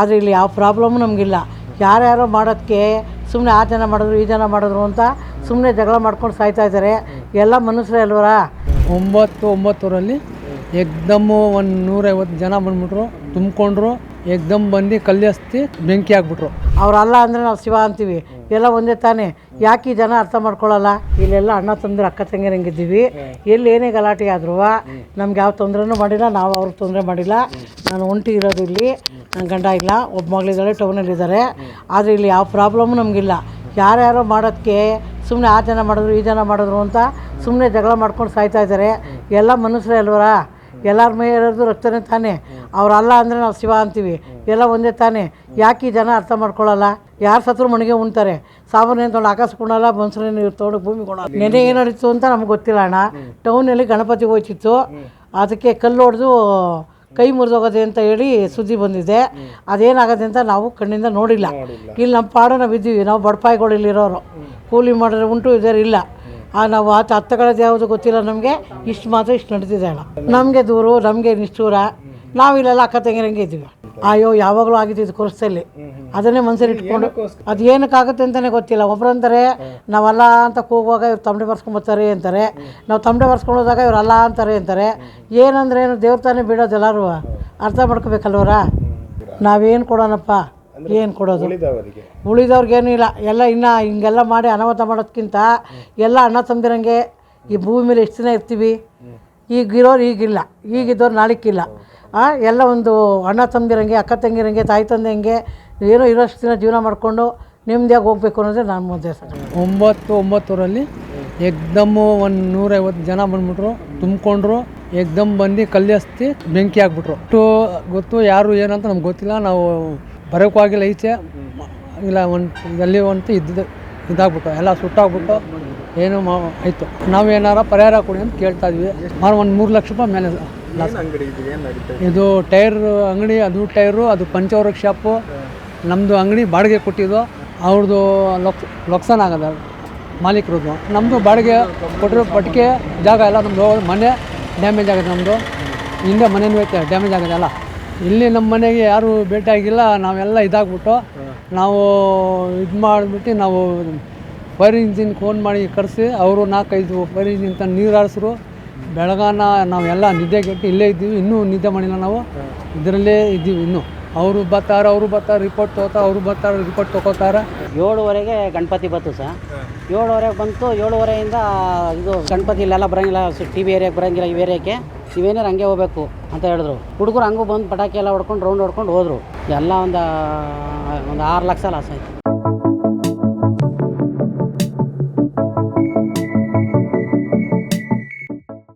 ಆದರೆ ಇಲ್ಲಿ ಯಾವ ಪ್ರಾಬ್ಲಮ್ಮು ನಮಗಿಲ್ಲ. ಯಾರ್ಯಾರೋ ಮಾಡೋದಕ್ಕೆ ಸುಮ್ಮನೆ ಆ ಜನ ಮಾಡಿದ್ರು, ಈ ಜನ ಮಾಡಿದ್ರು ಅಂತ ಸುಮ್ಮನೆ ಜಗಳ ಮಾಡ್ಕೊಂಡು ಸಾಯ್ತಾ ಇದ್ದಾರೆ ಎಲ್ಲ ಮನುಷ್ಯರೇ ಅಲ್ವರ? ಒಂಬತ್ತು ಒಂಬತ್ತೂರಲ್ಲಿ ಎಕ್ದಮ್ಮು ಒಂದು ನೂರೈವತ್ತು ಜನ ಬಂದ್ಬಿಟ್ರು, ತುಂಬಿಕೊಂಡ್ರು. ಏಕ್ದಮ್ ಬಂದು ಕಲ್ಲು ಹಸ್ತಿ ಬೆಂಕಿ ಹಾಕ್ಬಿಟ್ರು. ಅವರಲ್ಲ ಅಂದರೆ ನಾವು ಶಿವ ಅಂತೀವಿ. ಎಲ್ಲ ಒಂದೇ ತಾನೇ. ಯಾಕೆ ಈ ಜನ ಅರ್ಥ ಮಾಡ್ಕೊಳ್ಳಲ್ಲ? ಇಲ್ಲೆಲ್ಲ ಅಣ್ಣ ತಂದ್ರೆ ಅಕ್ಕ ತಂಗಿರಂಗಿದ್ದೀವಿ ಎಲ್ಲಿ ಏನೇ ಗಲಾಟೆ ಆದ್ರೂ ನಮ್ಗೆ ಯಾವ ತೊಂದರೆನೂ ಮಾಡಿಲ್ಲ ನಾವು ಅವ್ರಿಗೆ ತೊಂದರೆ ಮಾಡಿಲ್ಲ. ನಾನು ಒಂಟಿ ಇರೋದು ಇಲ್ಲಿ. ನನ್ನ ಗಂಡ ಇಲ್ಲ ಒಬ್ಬ ಮಗಳಿದ್ದಾಳೆ ಟೌನಲ್ಲಿದ್ದಾರೆ ಆದರೆ ಇಲ್ಲಿ ಯಾವ ಪ್ರಾಬ್ಲಮ್ಮು ನಮಗಿಲ್ಲ. ಯಾರ್ಯಾರೋ ಮಾಡೋದಕ್ಕೆ ಸುಮ್ಮನೆ ಆ ಜನ ಮಾಡಿದ್ರು ಈ ಜನ ಮಾಡಿದ್ರು ಅಂತ ಸುಮ್ಮನೆ ಜಗಳ ಮಾಡ್ಕೊಂಡು ಸಾಯ್ತಾ ಇದ್ದಾರೆ. ಎಲ್ಲ ಮನುಷ್ಯರೇ ಅಲ್ವರಾ? ಎಲ್ಲರ ಮೈ ಇರೋದು ರಕ್ತನೇ ತಾನೇ. ಅವರಲ್ಲ ಅಂದರೆ ನಾವು ಶಿವ ಅಂತೀವಿ. ಎಲ್ಲ ಒಂದೇ ತಾನೇ. ಯಾಕೆ ಈ ಜನ ಅರ್ಥ ಮಾಡ್ಕೊಳ್ಳಲ್ಲ ಯಾರು ಸತ್ರು ಮಣಿಗೆ ಉಣ್ತಾರೆ? ಸಾಬೂನು ತೊಗೊಂಡು ಆಕಾಶ ಕೊಡಲ್ಲ ಬನ್ಸರೇನು ತೊಗೊಂಡು ಭೂಮಿ ಕೊಡೋಲ್ಲ ನೆನೆ ಏನು ನಡೀತು ಅಂತ ನಮ್ಗೆ ಗೊತ್ತಿಲ್ಲ ಅಣ್ಣ. ಟೌನಲ್ಲಿ ಗಣಪತಿ ಹೋಯ್ತಿತ್ತು. ಅದಕ್ಕೆ ಕಲ್ಲು ಹೊಡೆದು ಕೈ ಮುರಿದೋಗೋದೆ ಅಂತ ಹೇಳಿ ಸುದ್ದಿ ಬಂದಿದೆ. ಅದೇನಾಗದೆ ಅಂತ ನಾವು ಕಣ್ಣಿಂದ ನೋಡಿಲ್ಲ. ಇಲ್ಲಿ ನಮ್ಮ ಪಾಡು ನಾವು ಇದ್ದೀವಿ ನಾವು ಬಡಪಾಯಿಗಳು ಇಲ್ಲಿರೋರು. ಕೂಲಿ ಮಾಡಿದ್ರೆ ಉಂಟು ಇದ್ದಾರೆ ಇಲ್ಲ. ಆ, ನಾವು ಆತ ಹತ್ತಗಳದ್ದು ಯಾವುದು ಗೊತ್ತಿಲ್ಲ ನಮಗೆ. ಇಷ್ಟು ಮಾತ್ರ ಇಷ್ಟು ನಡೀತಿದೆ ಅಣ್ಣ. ನಮಗೆ ದೂರು, ನಮಗೆ ನಿಷ್ಠೂರ. ನಾವಿಲ್ಲೆಲ್ಲ ಅಕ್ಕ ತಂಗಿರಂಗೆ ಇದ್ದೀವಿ. ಅಯ್ಯೋ, ಯಾವಾಗಲೂ ಆಗಿದ್ದು ಕುರ್ಸಲ್ಲಿ ಅದನ್ನೇ ಮನ್ಸಲ್ಲಿ ಇಟ್ಕೊಂಡು, ಅದು ಏನಕ್ಕಾಗುತ್ತೆ ಅಂತಲೇ ಗೊತ್ತಿಲ್ಲ. ಒಬ್ಬರು ಅಂತಾರೆ, ನಾವಲ್ಲ ಅಂತ ಕೂಗುವಾಗ ಇವ್ರು ತಮಟೆ ಬರ್ಸ್ಕೊಂಬರ್ತಾರೆ ಅಂತಾರೆ. ನಾವು ತಮಡೆ ಬರ್ಸ್ಕೊಂಡು ಹೋದಾಗ ಇವ್ರು ಅಲ್ಲ ಅಂತಾರೆ ಅಂತಾರೆ. ಏನಂದ್ರೆ ಏನು ದೇವ್ರ ತಾನೇ ಬಿಡೋದು ಎಲ್ಲರೂ. ಅರ್ಥ ಮಾಡ್ಕೋಬೇಕಲ್ವರ? ನಾವೇನು ಕೊಡೋಣಪ್ಪ? ಏನು ಕೊಡೋದು? ಉಳಿದವ್ರಿಗೇನು ಇಲ್ಲ. ಎಲ್ಲ ಇನ್ನು ಹಿಂಗೆಲ್ಲ ಮಾಡಿ ಅನಾಹುತ ಮಾಡೋದ್ಕಿಂತ ಎಲ್ಲ ಅಣ್ಣ ತಂದಿರಂಗೆ ಈ ಭೂಮಿ ಮೇಲೆ ಎಷ್ಟು ದಿನ ಇರ್ತೀವಿ. ಈಗಿರೋರು ಈಗಿಲ್ಲ. ಈಗಿದ್ದವ್ರು ನಾಳಿಕ್ಕಿಲ್ಲ. ಆ, ಎಲ್ಲ ಒಂದು ಅಣ್ಣ ತಂದಿರಂಗೆ ಅಕ್ಕ ತಂಗಿರಂಗೆ ತಾಯಿ ತಂದೆಂಗೆ ಏನೋ ಇರೋಷ್ಟು ದಿನ ಜೀವನ ಮಾಡಿಕೊಂಡು ನೆಮ್ಮದಿಯಾಗಿ ಹೋಗ್ಬೇಕು ಅನ್ನೋದೇ ನಾನು ಉದ್ದೇಶ ಸರ್. ಒಂಬತ್ತು ಒಂಬತ್ತೂರಲ್ಲಿ ಎಕ್ದಮ್ಮು ಒಂದು ನೂರೈವತ್ತು ಜನ ಬಂದ್ಬಿಟ್ರು ತುಂಬಿಕೊಂಡ್ರು ಎಕ್ದಮ್ ಬಂದು ಕಲ್ಲಿ ಹಸ್ತಿ ಬೆಂಕಿ ಹಾಕ್ಬಿಟ್ರು. ಅಷ್ಟು ಗೊತ್ತು ಯಾರು ಏನಂತ ನಮ್ಗೆ ಗೊತ್ತಿಲ್ಲ. ನಾವು ಬರೋಕ್ಕೂ ಆಗಿಲ್ಲ ಈಚೆ. ಇಲ್ಲ ಒಂದು ಎಲ್ಲಿ ಒಂದು ಇದ್ದಿದ್ದು ಇದಾಗ್ಬಿಟ್ಟು ಎಲ್ಲ ಸುಟ್ಟಾಗ್ಬಿಟ್ಟು ಏನು ಮಾ ಆಯಿತು. ನಾವು ಏನಾರ ಪರಿಹಾರ ಕೊಡಿ ಅಂತ ಕೇಳ್ತಾ ಇದ್ವಿ. ಸುಮಾರು ಒಂದು ಮೂರು ಲಕ್ಷ ರೂಪಾಯಿ ಮೇಲೆ. ಇದು? ಟೈರ್ ಅಂಗಡಿ ಅದು ಟೈರು ಅದು ಪಂಚವರ್ಕ್ ಶಾಪು. ನಮ್ಮದು ಅಂಗಡಿ ಬಾಡಿಗೆ ಕೊಟ್ಟಿದ್ದು. ಅವ್ರದ್ದು ಲೊಕ್ ಲೊಕ್ಸಾನ್ ಆಗದ ಮಾಲೀಕರದ್ದು. ನಮ್ಮದು ಬಾಡಿಗೆ ಕೊಟ್ಟಿರೋ ಪಟ್ಟಿಗೆ ಜಾಗ ಎಲ್ಲ ನಮ್ಮದು ಮನೆ ಡ್ಯಾಮೇಜ್ ಆಗಿದೆ ನಮ್ಮದು ಹಿಂದೆ ಮನೆಯೂ ಐತೆ ಡ್ಯಾಮೇಜ್ ಆಗಿದೆ ಅಲ್ಲ. ಇಲ್ಲಿ ನಮ್ಮ ಮನೆಗೆ ಯಾರು ಭೇಟಿಯಾಗಿಲ್ಲ ನಾವೆಲ್ಲ ಇದಾಗ್ಬಿಟ್ಟು ನಾವು ಇದು ಮಾಡಿಬಿಟ್ಟು ನಾವು ಫೈರ್ ಇಂಜಿನ್ ಫೋನ್ ಮಾಡಿ ಕರೆಸಿ ಅವರು ನಾಲ್ಕೈದು ಫೈರ್ ಇಂಜಿನ್ ತಂದು ನೀರು ಹಾರಿಸ್ರು. ಬೆಳಗಾನ ನಾವೆಲ್ಲ ನಿದ್ದೆಗೆಟ್ಟು ಇಲ್ಲೇ ಇದ್ದೀವಿ ಇನ್ನೂ ನಿದ್ದೆ ಮಾಡಿಲ್ಲ ನಾವು. ಇದರಲ್ಲೇ ಇದ್ದೀವಿ ಇನ್ನೂ. ಅವರು ಬರ್ತಾರೆ ಅವರು ಬರ್ತಾರೆ ರಿಪೋರ್ಟ್ ತೊಗೋತಾರೆ, ಅವರು ಬರ್ತಾರೆ ರಿಪೋರ್ಟ್ ತೊಗೋತಾರೆ. ಏಳುವರೆಗೆ ಗಣಪತಿ ಬಂತು ಸರ್. ಏಳುವರೆಗೆ ಬಂತು, ಏಳುವರೆಯಿಂದ ಇದು ಗಣಪತಿ ಇಲ್ಲೆಲ್ಲ ಬರೋಂಗಿಲ್ಲ, ಟಿ ವಿ ಏರಿಯಾಗೆ ಬರೋಂಗಿಲ್ಲ ಈ ಏರಿಯಾಕ್ಕೆ. ನೀವೇನಾರು ಹಂಗೆ ಹೋಗ್ಬೇಕು ಅಂತ ಹೇಳಿದ್ರು. ಹುಡುಗರು ಹಂಗೂ ಬಂದು ಪಟಾಕಿ ಎಲ್ಲ ಹೊಡ್ಕೊಂಡು ರೌಂಡ್ ಹೊಡ್ಕೊಂಡು ಹೋದರು. ಎಲ್ಲ ಒಂದು ಒಂದು ಆರು ಲಕ್ಷ ಲಾಸ್ ಆಯಿತು.